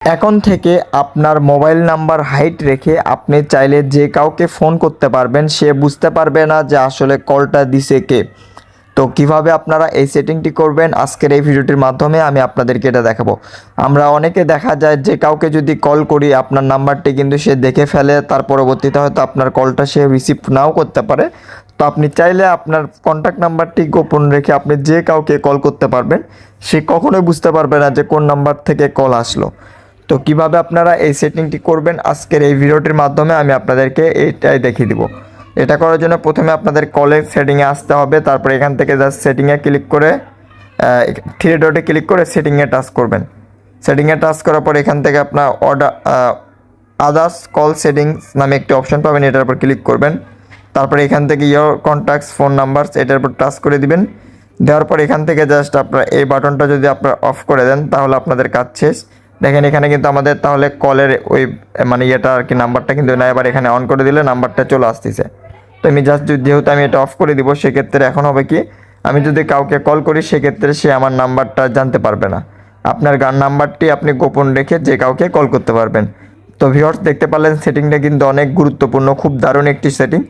এখন থেকে আপনার মোবাইল নাম্বার হাইট রেখে আপনি চাইলে যে কাউকে ফোন করতে পারবেন, সে বুঝতে পারবে না যে আসলে কলটা দিছে কে। তো কীভাবে আপনারা এই সেটিংটি করবেন, আজকের এই ভিডিওটির মাধ্যমে আমি আপনাদেরকে এটা দেখাবো। আমরা অনেকে দেখা যায় যে কাউকে যদি কল করি, আপনার নাম্বারটি কিন্তু সে দেখে ফেলে, তার পরবর্তীতে হয়তো আপনার কলটা সে রিসিভ নাও করতে পারে। তো আপনি চাইলে আপনার কন্ট্যাক্ট নাম্বারটি গোপন রেখে আপনি যে কাউকে কল করতে পারবেন, সে কখনোই বুঝতে পারবে না যে কোন নাম্বার থেকে কল আসলো। তো কীভাবে আপনারা এই সেটিংটি করবেন, আজকের এই ভিডিওটির মাধ্যমে আমি আপনাদেরকে এইটাই দেখিয়ে দিব। এটা করার জন্য প্রথমে আপনাদের কলের সেটিংয়ে আসতে হবে, তারপর এখান থেকে জাস্ট সেটিংয়ে ক্লিক করে থ্রি ডটে ক্লিক করে সেটিংয়ে টাচ করবেন। সেটিংয়ে টাচ করার পর এখান থেকে আপনার অর্ডার আদার্স কল সেটিংস নামে একটি অপশন পাবেন, এটার উপর ক্লিক করবেন। তারপরে এখান থেকে ইয়োর কন্ট্যাক্টস ফোন নাম্বারস এটার উপর টাচ করে দিবেন। দেওয়ার পর এখান থেকে জাস্ট আপনার এই বাটনটা যদি আপনার অফ করে দেন, তাহলে আপনাদের কাজ শেষ। দেখেন, এখানে কিন্তু আমাদের তাহলে কলের ওই মানে ইয়েটা আর কি, নাম্বারটা কিন্তু না এবার এখানে অন করে দিলে নাম্বারটা চলে আসতেছে। তো আমি জাস্ট যেহেতু আমি এটা অফ করে দিব, সেক্ষেত্রে এখন হবে কি, আমি যদি কাউকে কল করি, সেক্ষেত্রে সে আমার নাম্বারটা জানতে পারবে না। আপনার গান নাম্বারটি আপনি গোপন রেখে যে কাউকে কল করতে পারবেন। তো ভিওর্স দেখতে পারলেন সেটিংটা কিন্তু অনেক গুরুত্বপূর্ণ, খুব দারুণ একটি সেটিং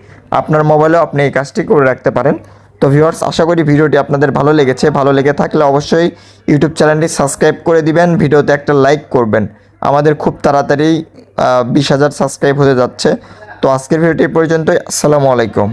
আপনার মোবাইলেও আপনি এই কাজটি করে রাখতে পারেন। তো ভিউয়ার্স আশা করি ভিডিওটি আপনাদের ভালো লেগেছে। ভালো লেগে থাকলে অবশ্যই ইউটিউব চ্যানেলটি সাবস্ক্রাইব করে দিবেন, ভিডিওতে একটা লাইক করবেন। আমাদের খুব তাড়াতাড়ি বিশ হাজার সাবস্ক্রাইব হতে যাচ্ছে। তো আজকের ভিডিওটি পর্যন্তই। আসসালামু আলাইকুম।